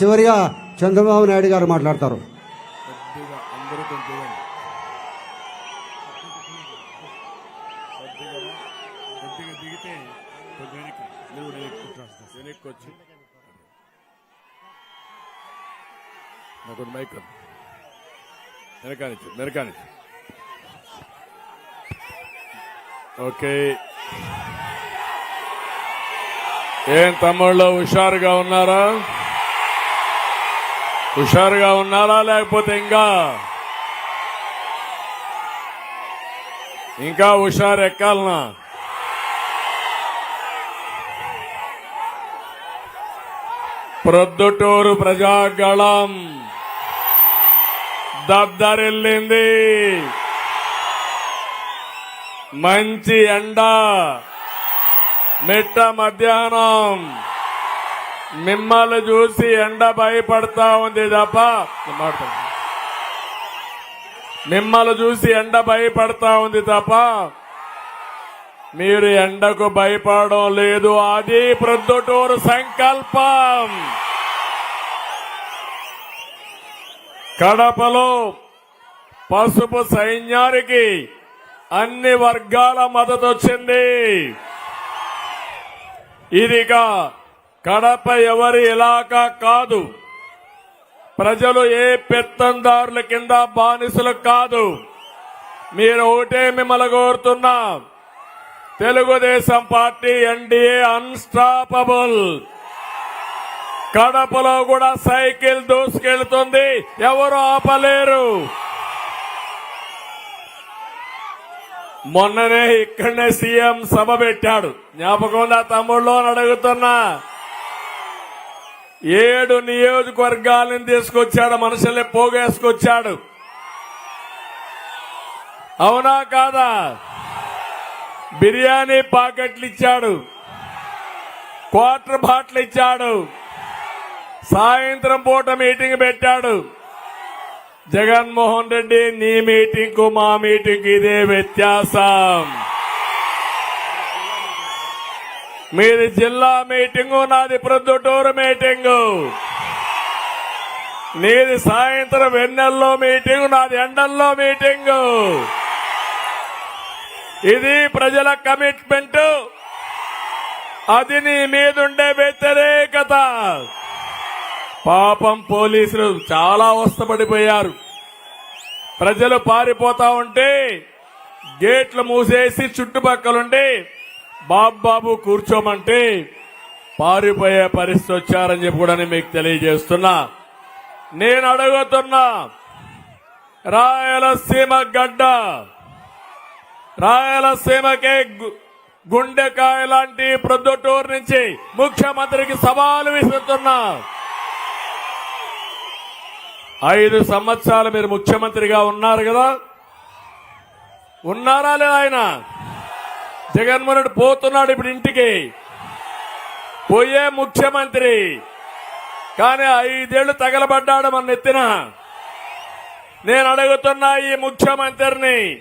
చివరిగా చంద్రబాబు నాయుడు గారు మాట్లాడతారు. నాకు మైక్ వెనకానిచ్చు వెనకానిచ్చు ఓకే. ఏం తమ్ముళ్ళు హుషారుగా ఉన్నారా? హుషారుగా ఉన్నారా లేకపోతే ఇంకా? ఇంకా హుషారు ఎక్కాలనా ప్రొద్దుటూరు ప్రజాగళం దద్దరిల్లింది మంచి ఎండ. మిట్ట మధ్యాహ్నం. మిమ్మల్ని చూసి ఎండ భయపడతా ఉంది తప్ప. మిమ్మల్ని చూసి ఎండ భయపడతా ఉంది తప్ప. మీరు ఎండకు భయపడడం లేదు. అది ప్రొద్దుటూరు సంకల్పం. కడపలో పసుపు సైన్యానికి అన్ని వర్గాల మద్దతు వచ్చింది. ఇదిగా కడప ఎవరి ఇలాకా కాదు. ప్రజలు ఏ పెత్తందారుల కింద బానిసలు కాదు. మీరు ఒకటే మిమ్మల్ని కోరుతున్నా. Telugu Desam party NDA unstoppable. కడపలో కూడా సైకిల్ దూసుకెళ్తుంది. ఎవరు ఆపలేరు. మొన్ననే ఇక్కడనే సీఎం సభ పెట్టాడు. జ్ఞాపకం తమ్ముళ్ళు అని అడుగుతున్నా. ఏడు నియోజకవర్గాలను తీసుకొచ్చాడు మనుషుల్ని పోగేసుకొచ్చాడు. అవునా కాదా? బిర్యానీ పాకెట్లు ఇచ్చాడు క్వార్టర్ బాట్లు ఇచ్చాడు సాయంత్రం పూట మీటింగ్ పెట్టాడు. జగన్మోహన్ రెడ్డి నీ మీటింగ్కు మా మీటింగ్ ఇదే వ్యత్యాసం. మీది జిల్లా మీటింగు నాది ప్రొద్దుటూరు మీటింగు. నీది సాయంత్రం వెన్నెల్లో మీటింగు నాది ఎండల్లో మీటింగు. ఇది ప్రజల కమిట్మెంట్. అది నీ మీదుండే వ్యతిరేకత. పాపం పోలీసులు చాలా అవస్థపడిపోయారు. ప్రజలు పారిపోతా ఉంటే గేట్లు మూసేసి చుట్టుపక్కలుండి బాబు కూర్చోమంటే పారిపోయే పరిస్థితి వచ్చారని చెప్పి కూడా మీకు తెలియజేస్తున్నా. నేను అడుగుతున్నా రాయలసీమ గడ్డ రాయలసీమకే గుండెకాయ లాంటి ప్రొద్దుటూరు నుంచి ముఖ్యమంత్రికి సవాలు విసురుతున్నా. ఐదు సంవత్సరాలు మీరు ముఖ్యమంత్రిగా ఉన్నారు కదా? ఉన్నారా లేదా ఆయన? జగన్మోహన్ రెడ్డి పోతున్నాడు ఇప్పుడు ఇంటికి. పోయే ముఖ్యమంత్రి. కానీ ఐదేళ్ళు తగలబడ్డాడు మన నెత్తిన. నేను అడుగుతున్నా ఈ ముఖ్యమంత్రిని.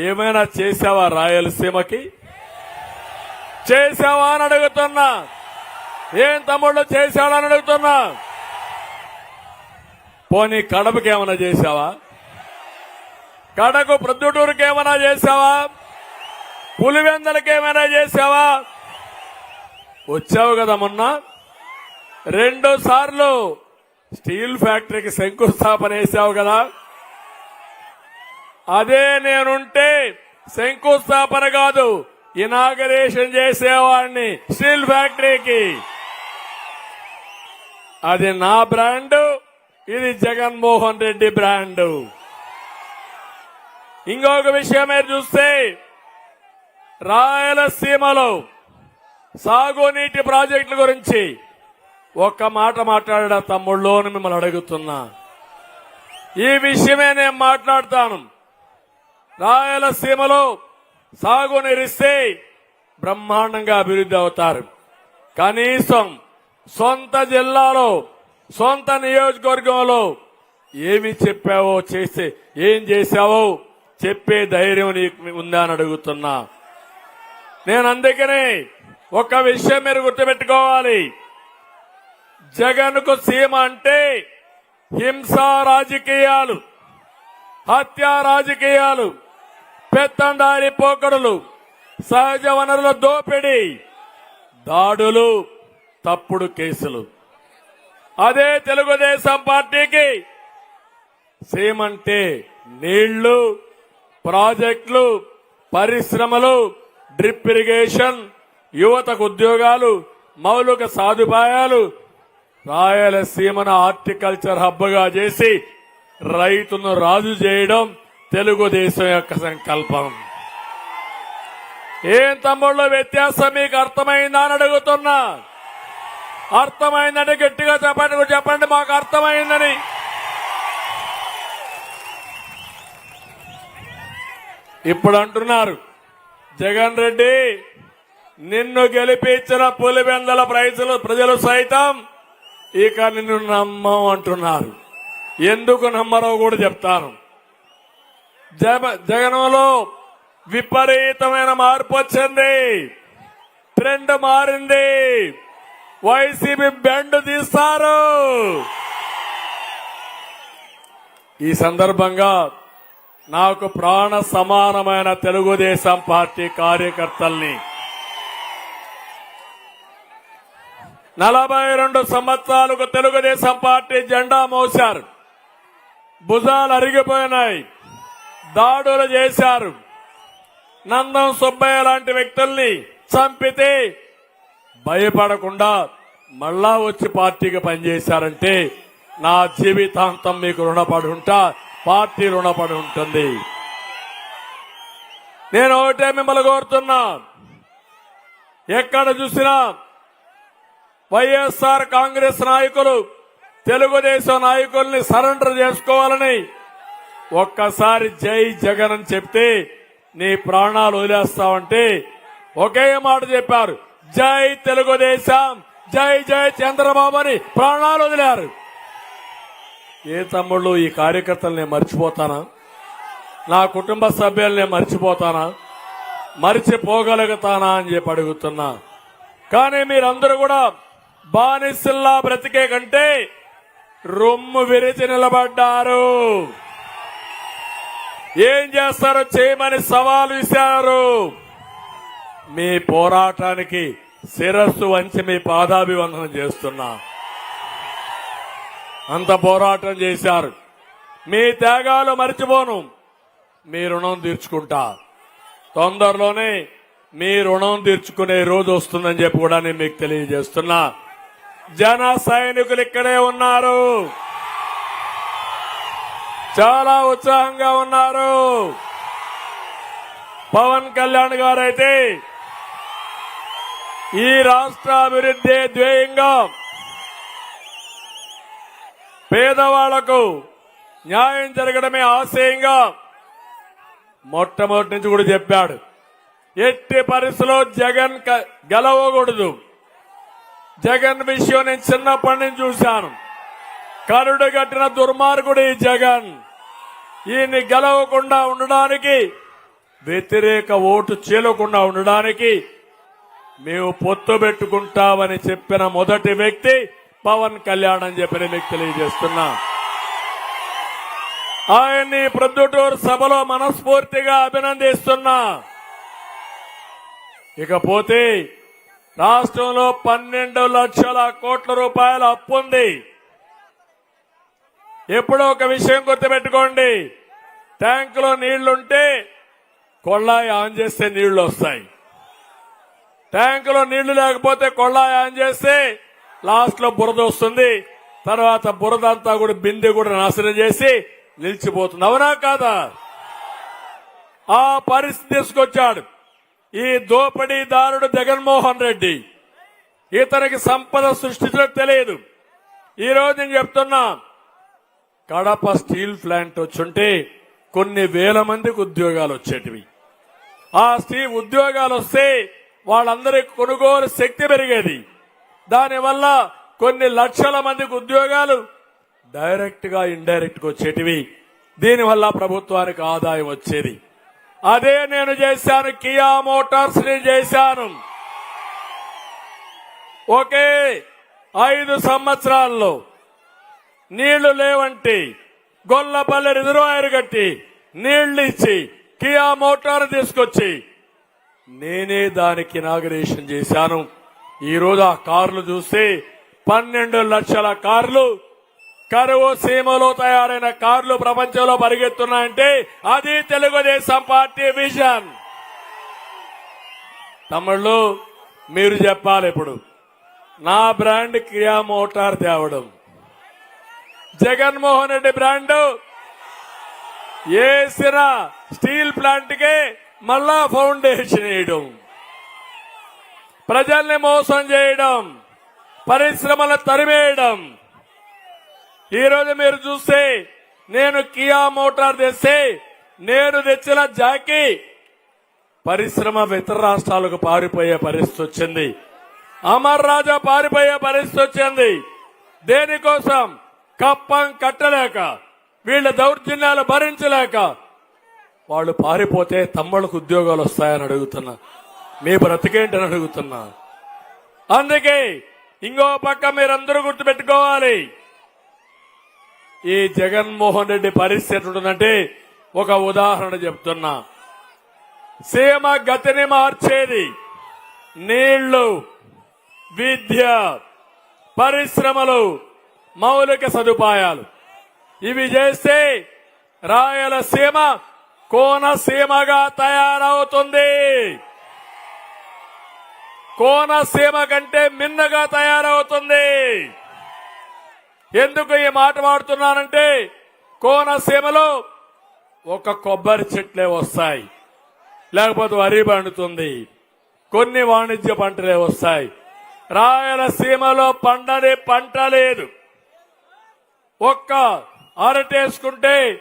ఏమైనా చేసావా రాయలసీమకి? చేసావా అని అడుగుతున్నా. ఏం తమ్ముళ్ళు చేశాడని అడుగుతున్నా. పోనీ కడపకి ఏమైనా చేశావా? కడకు ప్రొద్దుటూరుకి ఏమైనా చేశావా? పులివెందలకు ఏమైనా చేశావా? వచ్చావు కదా మొన్న? రెండోసార్లు స్టీల్ ఫ్యాక్టరీకి శంకుస్థాపన వేశావు కదా? అదే నేనుంటే శంకుస్థాపన కాదు ఇనాగరేషన్ చేసేవాడిని స్టీల్ ఫ్యాక్టరీకి. అది నా బ్రాండ్ ఇది జగన్మోహన్ రెడ్డి బ్రాండ్. ఇంకొక విషయం మీరు చూస్తే రాయలసీమలో సాగునీటి ప్రాజెక్టుల గురించి ఒక్క మాట మాట్లాడా తమ్ముళ్ళు మిమ్మల్ని అడుగుతున్నా. ఈ విషయమే నేను మాట్లాడతాను. రాయలసీమలో సాగునీరిస్తే బ్రహ్మాండంగా అభివృద్ధి అవుతారు. కనీసం సొంత జిల్లాలో సొంత నియోజకవర్గంలో ఏమి చెప్పావో చేస్తే ఏం చేశావో చెప్పే ధైర్యం నీకు ఉందా అని అడుగుతున్నా. నేను అందుకనే ఒక విషయం మీరు గుర్తుపెట్టుకోవాలి. జగన్కు సీమ అంటే హింసా రాజకీయాలు హత్య రాజకీయాలు పెత్తందారి పోకడలు సహజ వనరుల దోపిడీ దాడులు తప్పుడు కేసులు. అదే తెలుగుదేశం పార్టీకి సీమంటే నీళ్ళు ప్రాజెక్టులు పరిశ్రమలు డ్రిప్ ఇరిగేషన్ యువతకు ఉద్యోగాలు మౌలిక సదుపాయాలు రాయలసీమను హార్టికల్చర్ హబ్గా చేసి రైతును రాజు చేయడం తెలుగుదేశం యొక్క సంకల్పం. ఏం తమ్ముళ్ళు వ్యత్యాసం మీకు అర్థమైందా అని అడుగుతున్నా. అర్థమైందని గట్టిగా చెప్పండి చెప్పండి మాకు అర్థమైందని. ఇప్పుడు అంటున్నారు జగన్ రెడ్డి నిన్ను గెలిపించిన పులివెందల ప్రజలు ప్రజలు సైతం ఇక నిన్ను నమ్మం అంటున్నారు. ఎందుకు నమ్మరో కూడా చెప్తాను. జగ- జగన్లో విపరీతమైన మార్పు వచ్చింది. ట్రెండ్ మారింది. వైసీపీ బెండ్ తీస్తారు. ఈ సందర్భంగా నాకు ప్రాణ సమానమైన తెలుగుదేశం పార్టీ కార్యకర్తల్ని నలభై రెండు సంవత్సరాలకు తెలుగుదేశం పార్టీ జెండా మోశారు. భుజాలు అరిగిపోయినాయి. దాడులు చేశారు. నందం సుబ్బయ్య లాంటి వ్యక్తుల్ని చంపితే భయపడకుండా మళ్ళా వచ్చి పార్టీకి పనిచేశారంటే నా జీవితాంతం మీకు రుణపడి ఉంటా. పార్టీ రుణపడి ఉంటుంది. నేను ఒకటే మిమ్మల్ని కోరుతున్నా. ఎక్కడ చూసినా వైఎస్ఆర్ కాంగ్రెస్ నాయకులు తెలుగుదేశం నాయకుల్ని సరెండర్ చేసుకోవాలని ఒక్కసారి జై జగన్ అని చెప్తే నీ ప్రాణాలు వదిలేస్తావంటే ఒకే మాట చెప్పారు. జై తెలుగుదేశం జై జై చంద్రబాబు అని ప్రాణాలు వదిలారు. ఏ తమ్ముళ్ళు ఈ కార్యకర్తలు నేను మర్చిపోతానా? నా కుటుంబ సభ్యులు నేను మర్చిపోతానా? మర్చిపోగలుగుతానా అని చెప్పి అడుగుతున్నా. కానీ మీరందరూ కూడా బానిసిల్లా బ్రతికే కంటే రొమ్ము విరిచి నిలబడ్డారు. ఏం చేస్తారో చేయమని సవాల్ ఇచ్చారు మీ పోరాటానికి శిరస్సు వంచి మీ పాదాభివందనం చేస్తున్నా. అంత పోరాటం చేశారు. మీ త్యాగాలు మర్చిపోను. మీ రుణం తీర్చుకుంటా. తొందరలోనే మీ రుణం తీర్చుకునే రోజు వస్తుందని చెప్పి కూడా నేను మీకు తెలియజేస్తున్నా. జన సైనికులు ఇక్కడే ఉన్నారు. చాలా ఉత్సాహంగా ఉన్నారు. పవన్ కళ్యాణ్ గారైతే ఈ రాష్ట్ర అభివృద్ధి ధ్యేయంగా పేదవాళ్ళకు న్యాయం జరగడమే ఆశయంగా మొట్టమొదటి నుంచి కూడా చెప్పాడు. ఎట్టి పరిస్థితిలో జగన్ గెలవకూడదు. జగన్ విషయం నేను చిన్నప్పటి నుంచి చూశాను. కరుడు కట్టిన దుర్మార్గుడు ఈ జగన్. ఈయన్ని గెలవకుండా ఉండడానికి వ్యతిరేక ఓటు చీలకుండా ఉండడానికి మేము పొత్తు పెట్టుకుంటామని చెప్పిన మొదటి వ్యక్తి పవన్ కళ్యాణ్ అని చెప్పిన మీకు తెలియజేస్తున్నా. ఆయన్ని ప్రొద్దుటూరు సభలో మనస్ఫూర్తిగా అభినందిస్తున్నా. ఇకపోతే రాష్ట్రంలో పన్నెండు లక్షల కోట్ల రూపాయల అప్పు ఉంది. ఎప్పుడో ఒక విషయం గుర్తుపెట్టుకోండి. ట్యాంకులో నీళ్ళుంటే కొళ్ళాయి ఆన్ చేస్తే నీళ్ళు వస్తాయి. ట్యాంకులో నీళ్ళు లేకపోతే కొళ్ళాయి ఆన్ చేస్తే లాస్ట్లో బురద వస్తుంది. తర్వాత బురద అంతా కూడా బిందె కూడా నాశనం చేసి నిలిచిపోతుంది. అవునా కాదా? ఆ పరిస్థితి తీసుకొచ్చాడు. ఈ దోపిడీదారుడు జగన్మోహన్ రెడ్డి. ఇతనికి సంపద సృష్టించడం తెలియదు. ఈ రోజు నేను చెప్తున్నా కడప స్టీల్ ప్లాంట్ వచ్చుంటే కొన్ని వేల మందికి ఉద్యోగాలు వచ్చేటివి. ఆ స్టీల్ ఉద్యోగాలు వస్తే వాళ్ళందరి కొనుగోలు శక్తి పెరిగేది. దానివల్ల కొన్ని లక్షల మందికి ఉద్యోగాలు డైరెక్ట్గా ఇండైరెక్ట్గా వచ్చేటివి. దీనివల్ల ప్రభుత్వానికి ఆదాయం వచ్చేది. అదే నేను చేశాను కియా మోటార్స్ని చేశాను. ఒకే ఐదు సంవత్సరాల్లో నీళ్ళు లేవంటి గొల్లపల్లి రిజర్వాయర్ కట్టి నీళ్ళు ఇచ్చి కియా మోటార్ తీసుకొచ్చి నేనే దానికి ఇనాగరేషన్ చేశాను. ఈరోజు ఆ కార్లు చూస్తే పన్నెండు లక్షల కార్లు కరువు సీమలో తయారైన కార్లు ప్రపంచంలో పరిగెత్తున్నాయంటే అది తెలుగుదేశం పార్టీ విజన్. తమిళ్ళు మీరు చెప్పాలి ఇప్పుడు నా బ్రాండ్ కియా మోటార్ తేవడం. జగన్మోహన్ రెడ్డి బ్రాండ్ వేసిన స్టీల్ ప్లాంట్కే మళ్ళా ఫౌండేషన్ వేయడం. ప్రజల్ని మోసం చేయడం పరిశ్రమలు తరిమేయడం. ఈరోజు మీరు చూస్తే నేను కియా మోటార్ తెస్తే నేను తెచ్చిన జాకీ పరిశ్రమ ఇతర రాష్ట్రాలకు పారిపోయే పరిస్థితి వచ్చింది. అమర్ రాజా పారిపోయే పరిస్థితి వచ్చింది. దేనికోసం? కప్పం కట్టలేక వీళ్ళ దౌర్జన్యాలు భరించలేక. వాళ్ళు పారిపోతే తమ్ముళ్ళకు ఉద్యోగాలు వస్తాయని అడుగుతున్నా. మీ బ్రతికేంటని అడుగుతున్నా. అందుకే ఇంకో పక్క మీరందరూ గుర్తుపెట్టుకోవాలి. ఈ జగన్మోహన్ రెడ్డి పరిస్థితి ఉంటుందంటే ఒక ఉదాహరణ చెప్తున్నా. సీమ గతిని మార్చేది నీళ్ళు విద్య పరిశ్రమలు మౌలిక సదుపాయాలు. ఇవి చేస్తే రాయలసీమ కోనసీమగా తయారవుతుంది. కోనసీమ కంటే మిన్నగా తయారవుతుంది. ఎందుకు ఈ మాట వాడుతున్నానంటే కోనసీమలో ఒక కొబ్బరి చెట్లే వస్తాయి. లేకపోతే వరి పండుతుంది. కొన్ని వాణిజ్య పంటలే వస్తాయి. రాయలసీమలో పండని పంట లేదు. ఒక్క అరటేసుకుంటే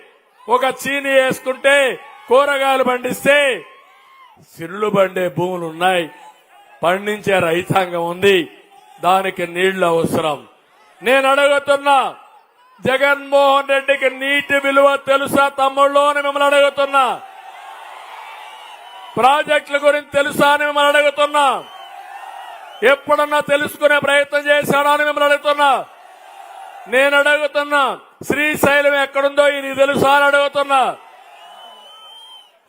ఒక చీని వేసుకుంటే కూరగాయలు పండిస్తే సిరులు పండే భూములు ఉన్నాయి. పండించే రైతాంగం ఉంది. దానికి నీళ్ళు అవసరం. నేను అడుగుతున్నా జగన్మోహన్ రెడ్డికి నీటి విలువ తెలుసా తమ్ముళ్ళు అని మిమ్మల్ని అడుగుతున్నా. ప్రాజెక్టుల గురించి తెలుసా అని మిమ్మల్ని అడుగుతున్నా. ఎప్పుడన్నా తెలుసుకునే ప్రయత్నం చేశాడా అని మిమ్మల్ని అడుగుతున్నా. నేను అడుగుతున్నా శ్రీశైలం ఎక్కడుందో ఇది తెలుసా అని అడుగుతున్నా.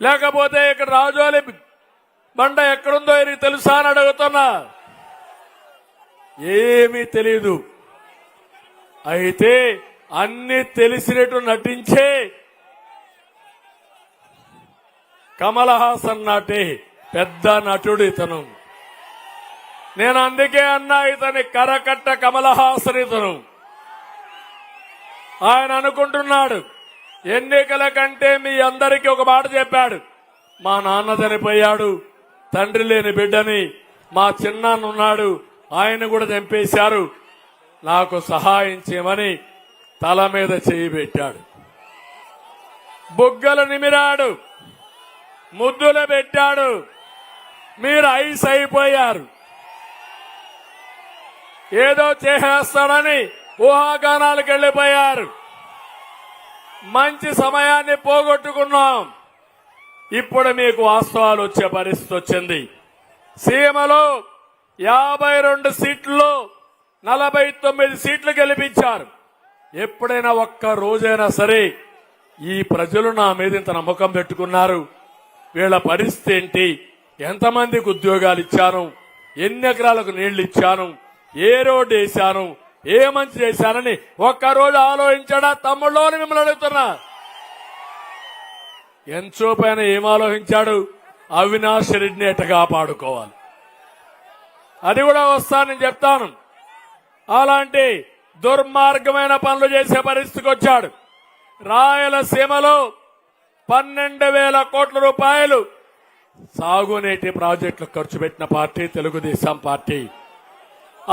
లేకపోతే ఇక్కడ రాజోలి బండ ఎక్కడుందో ఇది తెలుసా అని అడుగుతున్నా? ఏమీ తెలియదు అయితే అన్ని తెలిసినట్టు నటించే కమల్ హాసన్ నాటి పెద్ద నటుడు ఇతను. నేను అందుకే అన్నా ఇతని కరకట్ట కమల్ హాసన్ ఇతను. ఆయన అనుకుంటున్నాడు ఎన్నికల కంటే మీ అందరికీ ఒక మాట చెప్పాడు. మా నాన్న చనిపోయాడు. తండ్రి లేని బిడ్డని మా చిన్నాన్నున్నాడు ఆయన కూడా చంపేశారు. నాకు సహాయం చేయమని తల మీద చేయి పెట్టాడు. బుగ్గలు నిమిరాడు ముద్దులు పెట్టాడు. మీరు ఐస్ అయిపోయారు. ఏదో చేసేస్తాడని ఊహాగానాలకు వెళ్ళిపోయారు. మంచి సమయాన్ని పోగొట్టుకున్నాం. ఇప్పుడు మీకు వాస్తవాలు వచ్చే పరిస్థితి వచ్చింది. సీమలో యాభై రెండు సీట్లు నలభై తొమ్మిది సీట్లు గెలిపించారు. ఎప్పుడైనా ఒక్క రోజైనా సరే ఈ ప్రజలు నా మీద ఇంత నమ్మకం పెట్టుకున్నారు. వీళ్ళ పరిస్థితి ఏంటి? ఎంతమందికి ఉద్యోగాలు ఇచ్చాను? ఎన్ని ఎకరాలకు నీళ్ళు ఇచ్చాను? ఏ రోడ్డు వేశాను? ఏ మంచి చేశానని ఒక్కరోజు ఆలోచించడా? తమ్ముళ్ళు మిమ్మల్ని అడుగుతున్నా. ఎంతో పైన ఏం ఆలోచించాడు? అవినాష్ రెడ్డిని ఎట్ట కాపాడుకోవాలి? అది కూడా వస్తానని చెప్తాను. అలాంటి దుర్మార్గమైన పనులు చేసే పరిస్థితికి వచ్చాడు. రాయలసీమలో పన్నెండు వేల కోట్ల రూపాయలు సాగునీటి ప్రాజెక్టులు ఖర్చు పెట్టిన పార్టీ తెలుగుదేశం పార్టీ.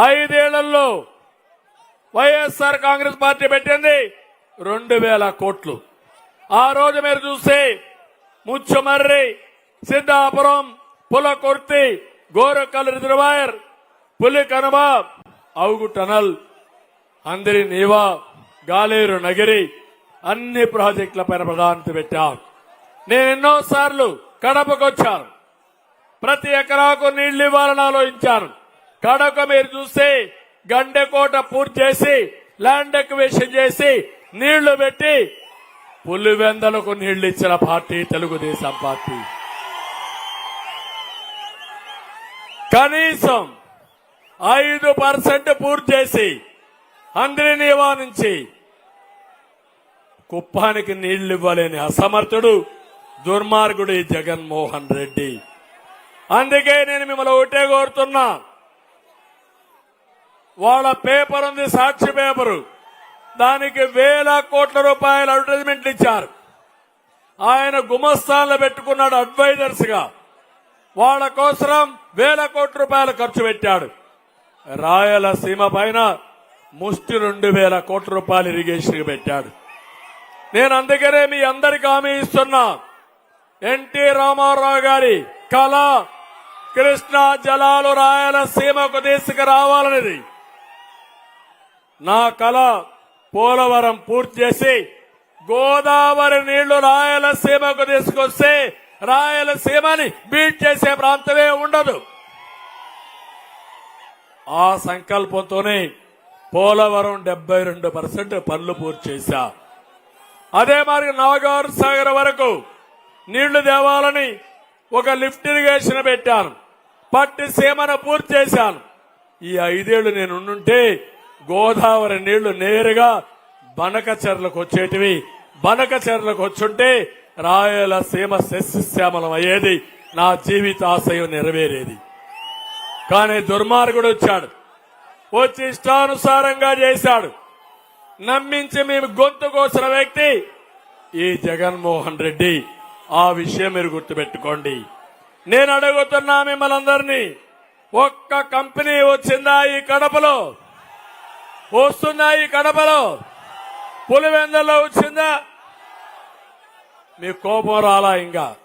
ఐదేళ్ళలో వైఎస్ఆర్ కాంగ్రెస్ పార్టీ పెట్టింది రెండు వేల కోట్లు. ఆ రోజు మీరు చూస్తే ముచ్చమర్రి సిద్ధాపురం పులకుర్తి గోరకల్ రిజర్వాయర్ పులి కనుమ అవుగు టనల్ అందరి నీవా గాలేరు నగిరి అన్ని ప్రాజెక్టుల పైన ప్రాధాన్యత పెట్టాం. నేను ఎన్నోసార్లు కడపకొచ్చాను. ప్రతి ఎకరాకు నీళ్ళు ఇవ్వాలని ఆలోచించాను. కడప మీరు చూస్తే గండెకోట పూర్తి చేసి ల్యాండ్ ఎక్వేషన్ చేసి నీళ్ళు పెట్టి పులివెందలకు నీళ్ళు ఇచ్చిన పార్టీ తెలుగుదేశం పార్టీ. కనీసం ఐదు పర్సెంట్ పూర్తి చేసి అందరినీవా నుంచి కుప్పానికి నీళ్ళు ఇవ్వలేని అసమర్థుడు దుర్మార్గుడు జగన్మోహన్ రెడ్డి. అందుకే నేను మిమ్మల్ని ఒకటే కోరుతున్నా. వాళ్ళ పేపర్ ఉంది సాక్షి పేపరు. దానికి వేల కోట్ల రూపాయల అడ్వర్టైజ్మెంట్లు ఇచ్చారు. ఆయన గుమస్థాన్లు పెట్టుకున్నాడు అడ్వైజర్స్గా వాళ్ళ కోసం వేల కోట్ల రూపాయలు ఖర్చు పెట్టాడు. రాయలసీమ పైన ముష్టి రెండు వేల కోట్ల రూపాయలు ఇరిగేషన్ పెట్టాడు. నేను అందుకనే మీ అందరికి హామీ ఇస్తున్నా. ఎన్టీ రామారావు గారి కళ కృష్ణా జలాలు రాయలసీమకు తీసుకురావాలనేది. నా కళ పోలవరం పూర్తి చేసి గోదావరి నీళ్ళు రాయలసీమకు తీసుకొస్తే రాయలసీమని బీట్ చేసే ప్రాంతమే ఉండదు. ఆ సంకల్పంతోనే పోలవరం డెబ్బై రెండు పర్సెంట్ పనులు పూర్తి చేశా. అదే మరి నవగారు సాగర్ వరకు నీళ్ళు తేవాలని ఒక లిఫ్ట్ ఇరిగేషన్ పెట్టాను. పట్టి సీమను పూర్తి చేశాను. ఈ ఐదేళ్ళు నేను ఉండుంటే గోదావరి నీళ్ళు నేరుగా బనకచెర్లకు వచ్చేటివి. బనకచెర్లకు వచ్చుంటే రాయలసీమ శస్యశ్యామలం అయ్యేది. నా జీవితాశయం నెరవేరేది. కానీ దుర్మార్గుడు వచ్చాడు. వచ్చి ఇష్టానుసారంగా చేశాడు. నమ్మించి మేము గొంతు కోసిన వ్యక్తి ఈ జగన్మోహన్ రెడ్డి. ఆ విషయం మీరు గుర్తుపెట్టుకోండి. నేను అడుగుతున్నా మిమ్మల్ని అందరినీ ఒక్క కంపెనీ వచ్చిందా ఈ కడపలో? వస్తున్నాయి కడపలో. పులివెందల్లో వచ్చిందా? మీ కోపం రాలా ఇంకా.